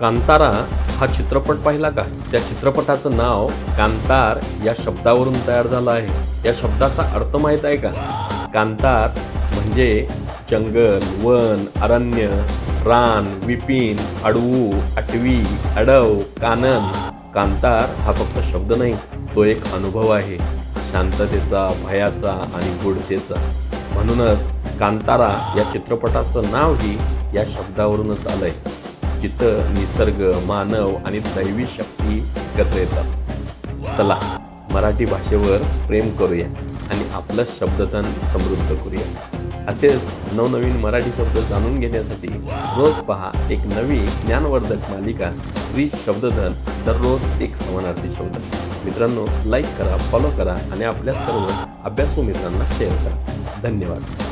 कांतारा हा चित्रपट पाहिला का? त्या चित्रपटाचं नाव कांतार या शब्दावरून तयार झालं आहे. या शब्दाचा अर्थ माहीत आहे का? कांतार म्हणजे जंगल वन अरण्य रान विपिन अडवू अटवी अडव कानन. कांतार हा फक्त शब्द नाही तो एक अनुभव आहे. शांततेचा भयाचा आणि गुढतेचा म्हणूनच कांतारा या चित्रपटाचं नावही या शब्दावरूनच आलं आहे जिथं निसर्ग मानव आणि दैवी शक्ती एकत्र येतात. चला मराठी भाषेवर प्रेम करूया आणि आपलं शब्दधन समृद्ध करूया. असेच नवनवीन मराठी शब्द जाणून घेण्यासाठी रोज पहा एक नवी ज्ञानवर्धक मालिका श्री शब्दधन दररोज एक समानार्थी शब्द. मित्रांनो लाईक करा फॉलो करा आणि आपल्या सर्व अभ्यासू मित्रांना शेअर करा. धन्यवाद.